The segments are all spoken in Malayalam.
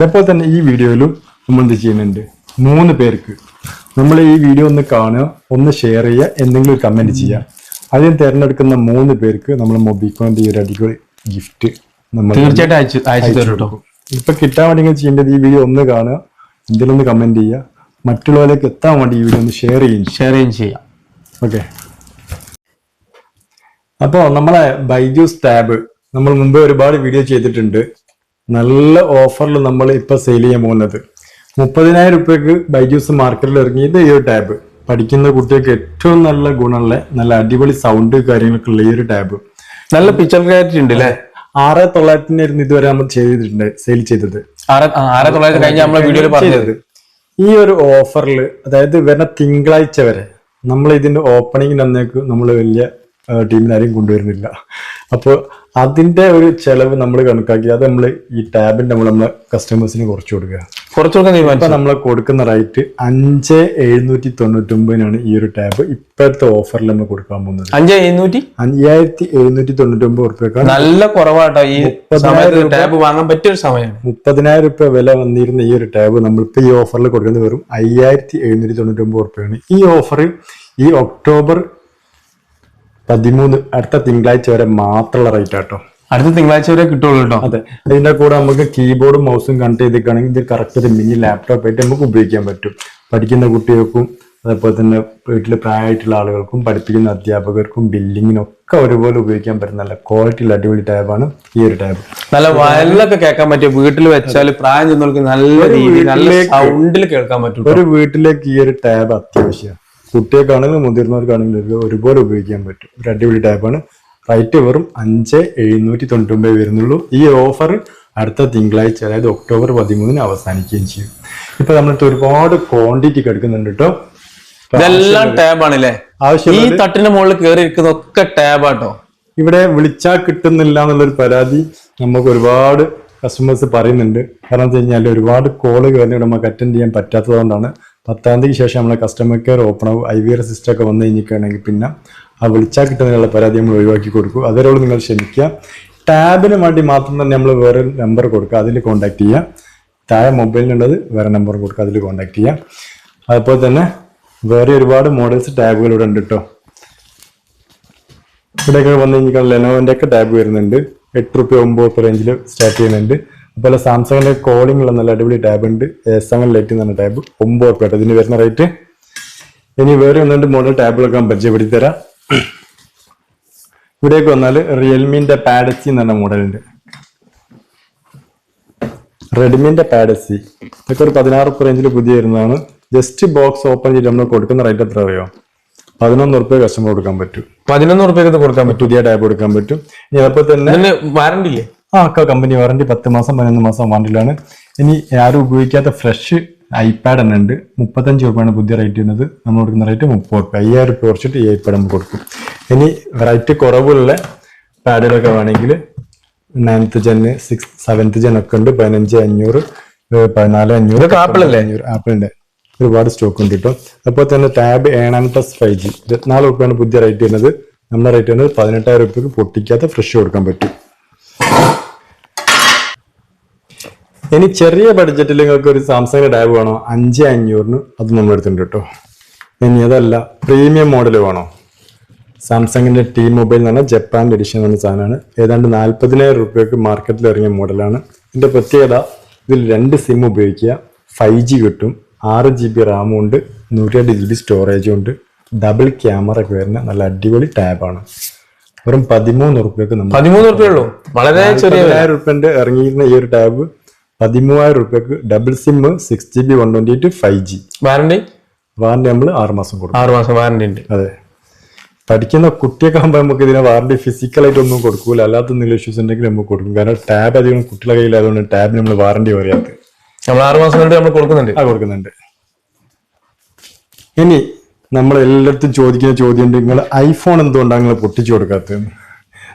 അതേപോലെ തന്നെ ഈ വീഡിയോയിലും നമ്മൾ എന്ത് ചെയ്യുന്നുണ്ട്? മൂന്ന് പേർക്ക്. നമ്മൾ ഈ വീഡിയോ ഒന്ന് കാണുക ഒന്ന് ഷെയർ ചെയ്യുക എന്തെങ്കിലും ഒരു കമന്റ് ചെയ്യുക. ആദ്യം തിരഞ്ഞെടുക്കുന്ന മൂന്ന് പേർക്ക് നമ്മൾ മൊബിക്കോന്റെ ഈ ഒരു അടിപൊളി ഗിഫ്റ്റ് നമ്മൾ തീർച്ചയായിട്ടും അയച്ചു അയച്ചു തരും കേട്ടോ ഇപ്പൊ കിട്ടാൻ വേണ്ടി ചെയ്യേണ്ടത് ഈ വീഡിയോ ഒന്ന് കാണുക എന്തെങ്കിലും ഒന്ന് കമന്റ് ചെയ്യുക. മറ്റുള്ളവരിലേക്ക് എത്താൻ വേണ്ടി ഈ വീഡിയോ ഒന്ന് ഷെയർ ചെയ്യും. ഷെയർ ചെയ്യും ചെയ്യാം. ഓക്കെ അപ്പോൾ നമ്മളെ ബൈജൂസ് ടാബ് നമ്മൾ മുമ്പേ ഒരുപാട് വീഡിയോ ചെയ്തിട്ടുണ്ട്. നല്ല ഓഫറിൽ നമ്മൾ ഇപ്പോൾ സെയിൽ ചെയ്യാൻ പോകുന്നത്. മുപ്പതിനായിരം റുപ്യക്ക് ബൈജൂസ് മാർക്കറ്റിൽ ഇറങ്ങിയത് ഈ ഒരു ടാബ് പഠിക്കുന്ന കുട്ടികൾക്ക് ഏറ്റവും നല്ല ഗുണമുള്ള നല്ല അടിപൊളി സൗണ്ട് കാര്യങ്ങളൊക്കെ ഉള്ള ഈ ഒരു ടാബ് നല്ല പിക്ചർ ക്ലാരിറ്റി ഉണ്ട് അല്ലേ ആറ് തൊള്ളായിരത്തിനായിരുന്നു ഇതുവരെ നമ്മൾ ചെയ്തിട്ടുണ്ട് സെയിൽ ചെയ്തത്. ആറ് തൊള്ളായിരത്തി കഴിഞ്ഞ നമ്മളെ വീഡിയോയിൽ പറഞ്ഞത്. ഈ ഒരു ഓഫറിൽ അതായത് വരുന്ന തിങ്കളാഴ്ച വരെ നമ്മൾ ഇതിന്റെ ഓപ്പണിംഗിന് അന്നേക്ക് നമ്മൾ വലിയ ടീമിനാരെയും കൊണ്ടുവരുന്നില്ല. അപ്പോൾ അതിന്റെ ഒരു ചെലവ് നമ്മൾ കണക്കാക്കി അത് നമ്മൾ ഈ ടാബിന്റെ നമ്മൾ നമ്മളെ കസ്റ്റമേഴ്സിന് കുറച്ച് കൊടുക്കുക. ഇപ്പൊ തീരുമാനിച്ചു? നമ്മൾ കൊടുക്കുന്ന റേറ്റ് അഞ്ച് എഴുന്നൂറ്റി തൊണ്ണൂറ്റി ഒമ്പതിനാണ് ഈ ഒരു ടാബ് ഇപ്പോഴത്തെ ഓഫറിൽ നമ്മൾ കൊടുക്കാൻ പോകുന്നത്. അഞ്ച് എഴുന്നൂറ്റി? അയ്യായിരത്തി എഴുന്നൂറ്റി തൊണ്ണൂറ്റി ഒമ്പത് ഉറുപ്പ്യക്കാണ്. നല്ല കുറവാട്ടോ ഈ ടാബ് വാങ്ങാൻ പറ്റിയ ഒരു സമയമാണ് മുപ്പതിനായിരം റുപ്യ വില വന്നിരുന്ന ഈ ഒരു ടാബ് നമ്മളിപ്പോ ഈ ഓഫറിൽ കൊടുക്കുന്നത് വെറും അയ്യായിരത്തി എഴുന്നൂറ്റി തൊണ്ണൂറ്റി ഒമ്പത് റുപ്യാണ് ഈ ഓഫർ ഈ ഒക്ടോബർ പതിമൂന്ന് അടുത്ത തിങ്കളാഴ്ച വരെ മാത്രമുള്ള റേറ്റ് ആട്ടോ അടുത്ത തിങ്കളാഴ്ച വരെ കിട്ടുള്ളൂ കേട്ടോ അതെ. ഇതിന്റെ കൂടെ നമുക്ക് കീബോർഡും മൗസും കണക്ട് ചെയ്തിരിക്കുകയാണെങ്കിൽ ഇത് കറക്റ്റ് ഒരു മിനി ലാപ്ടോപ്പ് ആയിട്ട് നമുക്ക് ഉപയോഗിക്കാൻ പറ്റും. പഠിക്കുന്ന കുട്ടികൾക്കും അതേപോലെ തന്നെ വീട്ടിൽ പ്രായമായിട്ടുള്ള ആളുകൾക്കും പഠിപ്പിക്കുന്ന അധ്യാപകർക്കും ബില്ലിങ്ങിനും ഒക്കെ ഒരുപോലെ ഉപയോഗിക്കാൻ പറ്റുന്ന നല്ല ക്വാളിറ്റിയുള്ള അടിപൊളി ടാബാണ് ഈ ഒരു ടാബ് നല്ല വയലിലൊക്കെ കേൾക്കാൻ പറ്റും വീട്ടിൽ വെച്ചാൽ പ്രായം ചെന്നവർക്ക് നല്ല രീതിയിൽ നല്ല സൗണ്ടിൽ കേൾക്കാൻ പറ്റും ഒരു വീട്ടിലേക്ക് ഈ ഒരു ടാബ് അത്യാവശ്യമാണ്. കുട്ടികൾക്കാണെങ്കിലും മുതിർന്നവർക്കാണെങ്കിലും ഒരുപോലെ ഉപയോഗിക്കാൻ പറ്റും. ഒരു അടിപൊളി ടാപ്പാണ് റൈറ്റ് വെറും അഞ്ച് എഴുന്നൂറ്റി തൊണ്ണൂറ്റി ഒമ്പത് വരുന്നുള്ളൂ. ഈ ഓഫർ അടുത്ത തിങ്കളാഴ്ച അതായത് ഒക്ടോബർ പതിമൂന്നിന് അവസാനിക്കുകയും ചെയ്യും. ഇപ്പൊ നമ്മളിപ്പോ ഒരുപാട് ക്വാണ്ടിറ്റി കിടക്കുന്നുണ്ട് കേട്ടോ ഇതെല്ലാം ടാബാണല്ലേ ആവശ്യം ഈ തട്ടിന്റെ മുകളിൽ കയറി ഇരിക്കുന്ന ഒക്കെ ടാബാട്ടോ ഇവിടെ വിളിച്ചാൽ കിട്ടുന്നില്ല എന്നുള്ളൊരു പരാതി നമുക്ക് ഒരുപാട് കസ്റ്റമേഴ്സ് പറയുന്നുണ്ട്. കാരണം വെച്ച് കഴിഞ്ഞാൽ ഒരുപാട് കോൾ കയറി നമുക്ക് അറ്റൻഡ് ചെയ്യാൻ പറ്റാത്തതുകൊണ്ടാണ് പത്താം തീയതിക്ക് ശേഷം നമ്മളെ കസ്റ്റമർ കെയർ ഓപ്പൺ ആവും. ഐ വി ആർ സിസ്റ്റം ഒക്കെ വന്നു കഴിഞ്ഞിട്ടാണെങ്കിൽ പിന്നെ ആ വിളിച്ചാൽ കിട്ടുന്നതിനുള്ള പരാതി നമ്മൾ ഒഴിവാക്കി കൊടുക്കും. അതുവരോട് നിങ്ങൾ ക്ഷമിക്കുക. ടാബിന് വേണ്ടി മാത്രം തന്നെ നമ്മൾ വേറെ നമ്പർ കൊടുക്കുക. അതിൽ കോൺടാക്ട് ചെയ്യുക. താഴെ മൊബൈലിനുള്ളത് വേറെ നമ്പർ കൊടുക്കുക. അതിൽ കോൺടാക്ട് ചെയ്യുക. അതുപോലെ തന്നെ വേറെ ഒരുപാട് മോഡൽസ് ടാബുകൾ ഇവിടെ ഉണ്ട് കേട്ടോ ഇവിടെയൊക്കെ വന്നു കഴിഞ്ഞാൽ ലെനോവിന്റെ ഒക്കെ ടാബ് വരുന്നുണ്ട്. എട്ട് റുപ്യ ഒമ്പത് റുപ്യ റേഞ്ചിൽ സ്റ്റാർട്ട് ചെയ്യുന്നുണ്ട്. അതുപോലെ സാംസങ്ങിന്റെ കോളിംഗ് ഉള്ള നല്ല അടിപൊളി ടാബ് ഉണ്ട്. സെവൻ ലൈറ്റ് എന്ന് പറഞ്ഞ ടാബ് ഒമ്പത് ഉറപ്പ് കേട്ടോ ഇതിന് വരുന്ന റേറ്റ് ഇനി വേറെ ഒന്നുണ്ട് മോഡൽ ടാബുകളൊക്കെ ഞാൻ പരിചയപ്പെടുത്തി തരാം ഇവിടേക്ക് വന്നാൽ റിയൽമിന്റെ പാഡസി എന്ന് പറഞ്ഞ മോഡലുണ്ട് ഉണ്ട്. റെഡ്മിന്റെ പാഡസി ഇതൊക്കെ ഒരു പതിനാറ് റുപ്യ റേഞ്ചിൽ പുതിയ വരുന്നതാണ്. ജസ്റ്റ് ബോക്സ് ഓപ്പൺ ചെയ്ത് നമ്മൾ കൊടുക്കുന്ന റേറ്റ് എത്ര അറിയോ? പതിനൊന്ന് ഉറുപ്പ് കസ്റ്റമർ കൊടുക്കാൻ പറ്റും. പതിനൊന്ന് ഉറുപ്പ്യക്ക് കൊടുക്കാൻ പറ്റും. പുതിയ ടാബ് കൊടുക്കാൻ പറ്റും. ഇനി അതേപോലെ തന്നെ വാറണ്ടി ഇല്ലേ? ആ ഒക്കെ കമ്പനി വാറണ്ടി പത്ത് മാസം പതിനൊന്ന് മാസം വാറണ്ടിയിലാണ് ഇനി ആരും ഉപയോഗിക്കാത്ത ഫ്രഷ് ഐപാഡ് തന്നെ ഉണ്ട്. മുപ്പത്തഞ്ച് രൂപയാണ് പുതിയ റേറ്റ് ചെയ്യുന്നത് നമ്മൾ കൊടുക്കുന്ന റേറ്റ് മുപ്പത് രൂപ അയ്യായിരം രൂപ കുറച്ചിട്ട് ഈ ഐപാഡ് നമുക്ക് കൊടുക്കും. ഇനി റേറ്റ് കുറവുള്ള പാഡുകളൊക്കെ വേണമെങ്കിൽ ninth gen six seventh gen ഒക്കെ ഉണ്ട്. പതിനഞ്ച് അഞ്ഞൂറ് പതിനാല് അഞ്ഞൂറ് ആപ്പിൾ അല്ലേ? അഞ്ഞൂറ് ആപ്പിളിന്റെ ഒരുപാട് സ്റ്റോക്ക് ഉണ്ട് കേട്ടോ. അപ്പോൾ തന്നെ ടാബ് ഏണാം പ്ലസ് ഫൈവ് ജി ഇരുപത്തിനാല് റുപ്യാണ് പുതിയ റേറ്റ് ചെയ്യുന്നത് നമ്മുടെ റേറ്റ് വരുന്നത് പതിനെട്ടായിരം റുപ്യക്ക് പൊട്ടിക്കാത്ത ഫ്രഷ് കൊടുക്കാൻ പറ്റും. ഇനി ചെറിയ ബഡ്ജറ്റിൽ നിങ്ങൾക്ക് ഒരു സാംസങ് ടാബ് വേണോ? അഞ്ച് അഞ്ഞൂറിന് അത് നമ്മൾ എടുത്തിട്ടുണ്ട് കേട്ടോ ഇനി അതല്ല പ്രീമിയം മോഡൽ വേണോ? സാംസങ്ങിന്റെ ടി മൊബൈൽ എന്ന് പറഞ്ഞാൽ ജപ്പാന്റെ എഡിഷൻ എന്ന സാധനമാണ്. ഏതാണ്ട് നാൽപ്പതിനായിരം റുപ്യക്ക് മാർക്കറ്റിൽ ഇറങ്ങിയ മോഡലാണ് ഇതിന്റെ പ്രത്യേകത ഇതിൽ രണ്ട് സിം ഉപയോഗിക്കുക. ഫൈവ് ജി കിട്ടും ആറ് ജി ബി റാമും ഉണ്ട് നൂറ്റിരണ്ട് ജി ബി സ്റ്റോറേജും ഉണ്ട്. ഡബിൾ ക്യാമറ ഒക്കെ വരുന്ന നല്ല അടിപൊളി ടാബാണ് വെറും പതിമൂന്ന് റുപ്യക്ക് നമ്മൾ പതിമൂന്ന് റുപ്യുള്ളൂ വളരെ ചെറിയ റുപ്യന്റെ ഇറങ്ങിയിരുന്ന ഈ ഒരു ടാബ് പതിമൂവായിരം റുപ്യക്ക് double SIM six G B one twenty eight five G warranty warranty നമ്മൾ ആറ് മാസം കൊടുക്കും. ആറ് മാസം വാറണ്ടി ഉണ്ട്. അതെ. പഠിക്കുന്ന കുട്ടിയൊക്കെ ആകുമ്പോൾ നമുക്ക് ഇതിനെ വാറണ്ടി ഫിസിക്കലായിട്ട് ഒന്നും കൊടുക്കൂല. അല്ലാത്ത എന്തെങ്കിലും ഇഷ്യൂസ് ഉണ്ടെങ്കിൽ നമുക്ക് കൊടുക്കും. കാരണം ടാബ് അധികം കുട്ടികളെ കയ്യിലായതുകൊണ്ട് ടാബിന് നമ്മൾ വാറണ്ടി പറയാത്തത് നമ്മൾ ആറ് മാസം കൊണ്ട് നമ്മൾ കൊടുക്കുന്നുണ്ട്. ആ കൊടുക്കുന്നുണ്ട്. ഇനി നമ്മൾ എല്ലായിടത്തും ചോദിക്കുന്ന ചോദ്യം ഉണ്ട് നിങ്ങൾ ഐഫോൺ എന്തുകൊണ്ടാണ് നിങ്ങൾ പൊട്ടിച്ചു കൊടുക്കാത്തത്?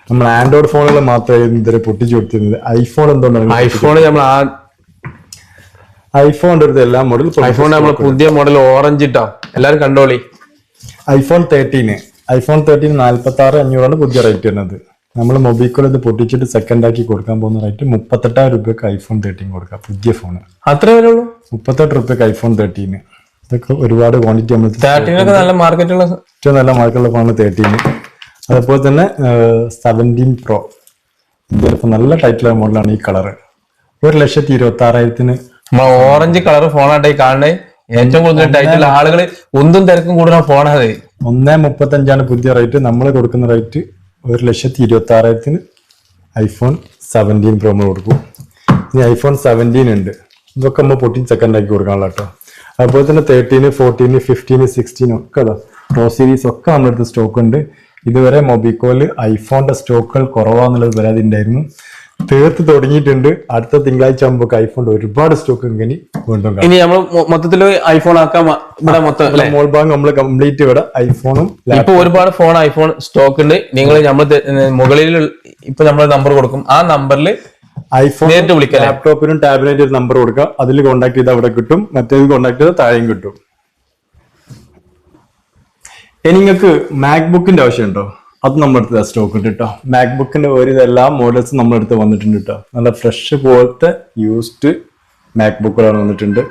നമ്മൾ ആൻഡ്രോയിഡ് ഫോണുകൾ മാത്രമായിരുന്നു ഇതുവരെ പൊട്ടിച്ചു കൊടുത്തിരുന്നത്. ഐഫോൺ എന്തുകൊണ്ടാണ് ഐഫോൺ നമ്മൾ ആ ഐഫോണിന്റെ അടുത്ത് എല്ലാ മോഡൽ ഐഫോൺ നമ്മൾ പുതിയ മോഡൽ ഓറഞ്ച് ഇട്ടോ? എല്ലാരും കണ്ടോളി. ഐഫോൺ തേർട്ടീന് ഐഫോൺ തേർട്ടീൻ നാല്പത്തി ആറ് അഞ്ഞൂറാണ് പുതിയ റേറ്റ് വരുന്നത്. നമ്മൾ മൊബൈക്കോൾ ഇത് പൊട്ടിച്ചിട്ട് സെക്കൻഡ് ആക്കി കൊടുക്കാൻ പോകുന്ന റേറ്റ് മുപ്പത്തെട്ടായിരം രൂപയ്ക്ക് ഐഫോൺ തേർട്ടീൻ കൊടുക്കാം പുതിയ ഫോൺ അത്രേ വിലയുള്ളൂ മുപ്പത്തെട്ട് രൂപയ്ക്ക് ഐഫോൺ തേർട്ടീന് ഇതൊക്കെ ഒരുപാട് ക്വാണ്ടിറ്റി നമ്മൾ തേർട്ടീനൊക്കെ നല്ല മാർക്കറ്റുള്ള ഏറ്റവും നല്ല മാർക്കുള്ള ഫോണാണ് തേർട്ടീന് അതുപോലെ തന്നെ സെവന്റീൻ പ്രോ ഇതിലിപ്പോൾ നല്ല ടൈറ്റിലുള്ള മോഡലാണ് ഈ കളറ് ഒരു ലക്ഷത്തി ഇരുപത്തി ആറായിരത്തിന് നമ്മളെ ഓറഞ്ച് കളർ ഫോണാട്ടെ ഈ കാണണേ ഏറ്റവും കൂടുതൽ ടൈറ്റിൽ ആളുകൾ ഒന്നും തിരക്കും കൂടുന്ന ഫോണാത് ഒന്നേ മുപ്പത്തഞ്ചാണ് പുതിയ റേറ്റ് നമ്മൾ കൊടുക്കുന്ന റേറ്റ് ഒരു ലക്ഷത്തി ഇരുപത്തി ആറായിരത്തിന് ഐഫോൺ സെവന്റീൻ പ്രോ നമ്മൾ കൊടുക്കും. ഇനി ഐഫോൺ സെവന്റീൻ ഉണ്ട്. ഇതൊക്കെ നമ്മൾ പൊട്ടി സെക്കൻഡ് ആക്കി കൊടുക്കാനുള്ള കേട്ടോ അതുപോലെ തന്നെ തേർട്ടീന് ഫോർട്ടീന് ഫിഫ്റ്റീന് സിക്സ്റ്റീന് ഒക്കെ അതോ പ്രോ സീരീസ് ഒക്കെ നമ്മുടെ അടുത്ത് സ്റ്റോക്ക് ഉണ്ട്. ഇതുവരെ മൊബിക്കോയിൽ ഐഫോണിന്റെ സ്റ്റോക്കുകൾ കുറവാന്നുള്ളത് പരാതി ഉണ്ടായിരുന്നു തീർത്ത് തുടങ്ങിയിട്ടുണ്ട്. അടുത്ത തിങ്കളാഴ്ച ആകുമ്പോൾ ഐഫോണിന്റെ ഒരുപാട് സ്റ്റോക്ക് ഇങ്ങനെ വീണ്ടും ഇനി നമ്മൾ മൊത്തത്തിൽ ഐഫോൺ ഇവിടെ മൊത്തം മോൾ ഭാഗം നമ്മൾ കംപ്ലീറ്റ് ഇവിടെ ഐഫോണും ഇപ്പൊ ഒരുപാട് ഫോൺ ഐഫോൺ സ്റ്റോക്ക് ഉണ്ട്. നിങ്ങൾ നമ്മൾ മുകളിൽ ഇപ്പൊ നമ്മൾ നമ്പർ കൊടുക്കും. ആ നമ്പറിൽ ഐഫോൺ നേരിട്ട് വിളിക്കാം ലാപ്ടോപ്പിനും ടാബ്ലറ്റിനും ഒരു നമ്പർ കൊടുക്കുക. അതിൽ കോൺടാക്ട് ചെയ്താൽ അവിടെ കിട്ടും. മറ്റേത് കോൺടാക്ട് ചെയ്താൽ താഴെയും കിട്ടും. ഇനി നിങ്ങൾക്ക് മാക്ബുക്കിന്റെ ആവശ്യമുണ്ടോ? അത് നമ്മുടെ അടുത്ത് സ്റ്റോക്ക് ഉണ്ട് കേട്ടോ മാക്ബുക്കിന്റെ ഒരു എല്ലാ മോഡൽസും നമ്മുടെ അടുത്ത് വന്നിട്ടുണ്ട് കേട്ടോ നല്ല ഫ്രഷ് പോലത്തെ യൂസ്ഡ് മാക്ബുക്കുകളാണ് വന്നിട്ടുണ്ട്.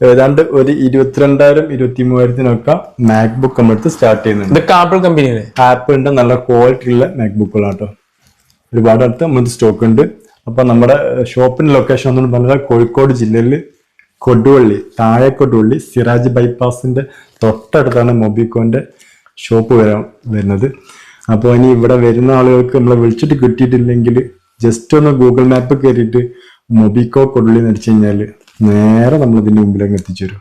ഏതാണ്ട് ഒരു ഇരുപത്തിരണ്ടായിരം ഇരുപത്തി മൂവായിരത്തിനൊക്കെ മാക്ബുക്ക് നമ്മുടെ അടുത്ത് സ്റ്റാർട്ട് ചെയ്യുന്നുണ്ട് ഇതൊക്കെ ആപ്പിൾ കമ്പനിയിലെ ആപ്പിളിന്റെ നല്ല ക്വാളിറ്റി ഉള്ള മാക്ബുക്കുകളാണ് കേട്ടോ ഒരുപാട് അടുത്ത് നമ്മുടെ സ്റ്റോക്ക് ഉണ്ട്. അപ്പൊ നമ്മുടെ ഷോപ്പിന്റെ ലൊക്കേഷൻ എന്ന് പറഞ്ഞാൽ കോഴിക്കോട് ജില്ലയിൽ കൊടുവള്ളി താഴെ കൊടുവള്ളി സിറാജ് ബൈപ്പാസിന്റെ തൊട്ടടുത്താണ് മൊബിക്കോന്റെ ഷോപ്പ് വരാൻ വരുന്നത്. അപ്പോൾ ഇനി ഇവിടെ വരുന്ന ആളുകൾക്ക് നമ്മളെ വിളിച്ചിട്ട് കിട്ടിയിട്ടില്ലെങ്കിൽ ജസ്റ്റ് ഒന്ന് ഗൂഗിൾ മാപ്പ് കയറിയിട്ട് മൊബിക്കോ കൊള്ളി എന്ന് കഴിഞ്ഞാൽ നേരെ നമ്മൾ ഇതിന്റെ മുമ്പിലേക്ക് എത്തിച്ചു തരും.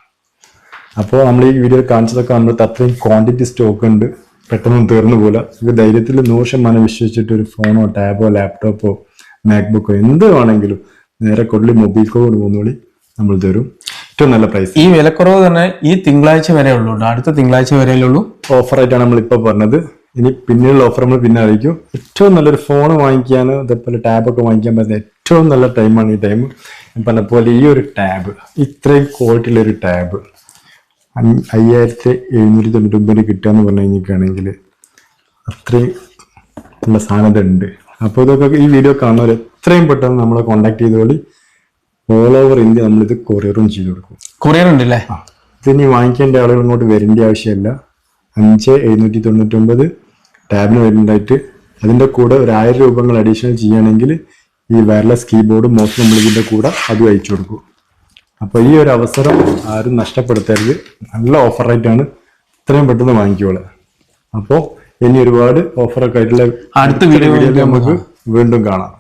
അപ്പോൾ നമ്മൾ ഈ വീഡിയോ കാണിച്ചതൊക്കെ നമ്മൾ അത്രയും ക്വാണ്ടിറ്റി സ്റ്റോക്ക് ഉണ്ട്. പെട്ടെന്ന് തീർന്നു പോലെ ഇത് ധൈര്യത്തിൽ നൂറ് ശതമാനം വിശ്വസിച്ചിട്ട് ഒരു ഫോണോ ടാബോ ലാപ്ടോപ്പോ മാക്ബുക്കോ എന്ത് വേണമെങ്കിലും നേരെ കൊള്ളി മൊബൈൽ കോഡ് നമ്മൾ തരും. ഏറ്റവും നല്ല പ്രൈസ് ഈ വിലക്കുറവ് തന്നെ ഈ തിങ്കളാഴ്ച വരെ ഉള്ളൂ അടുത്ത തിങ്കളാഴ്ച വരെ ഉള്ളൂ. ഓഫർ ആയിട്ടാണ് നമ്മൾ ഇപ്പോൾ പറഞ്ഞത്. ഇനി പിന്നീടുള്ള ഓഫർ നമ്മൾ പിന്നെ അറിയിക്കും. ഏറ്റവും നല്ലൊരു ഫോൺ വാങ്ങിക്കാൻ അതേപോലെ ടാബൊക്കെ വാങ്ങിക്കാൻ പറ്റുന്ന ഏറ്റവും നല്ല ടൈമാണ് ഈ ടൈം പറഞ്ഞ പോലെ ഈ ഒരു ടാബ് ഇത്രയും ക്വാളിറ്റി ഉള്ള ഒരു ടാബ് അയ്യായിരത്തി എഴുന്നൂറ്റി കിട്ടുക എന്ന് പറഞ്ഞു കഴിഞ്ഞിട്ടാണെങ്കിൽ അത്രയും നല്ല സാധനത ഉണ്ട് അപ്പോൾ ഇതൊക്കെ ഈ വീഡിയോ കാണുന്നവർ എത്രയും പെട്ടെന്ന് നമ്മളെ കോൺടാക്ട് ചെയ്തോളി. ഓൾ ഓവർ ഇന്ത്യ നമ്മളിത് കൊറിയറും ചെയ്തു കൊടുക്കും. കൊറിയർ ഉണ്ട് അല്ലേ ഇതിനി വാങ്ങിക്കേണ്ട ആളുകൾ ഇങ്ങോട്ട് വരേണ്ട ആവശ്യമില്ല. അഞ്ച് എഴുന്നൂറ്റി തൊണ്ണൂറ്റി ഒമ്പത് ടാബിന് വരുന്നുണ്ടായിട്ട് അതിന്റെ കൂടെ ഒരു ആയിരം രൂപങ്ങൾ അഡീഷണൽ ചെയ്യുകയാണെങ്കിൽ ഈ വയർലെസ് കീബോർഡും മൗസ് നമ്മൾ ഇതിന്റെ കൂടെ അതും അയച്ചു കൊടുക്കും. അപ്പോൾ ഈ ഒരു അവസരം ആരും നഷ്ടപ്പെടുത്തരുത്. നല്ല ഓഫർ റേറ്റാണ് ഇത്രയും പെട്ടെന്ന് വാങ്ങിക്കോളെ. അപ്പോൾ ഇനി ഒരുപാട് ഓഫറൊക്കെ ആയിട്ടുള്ള അടുത്ത വീഡിയോ വീഡിയോയിൽ നമുക്ക് വീണ്ടും കാണാം.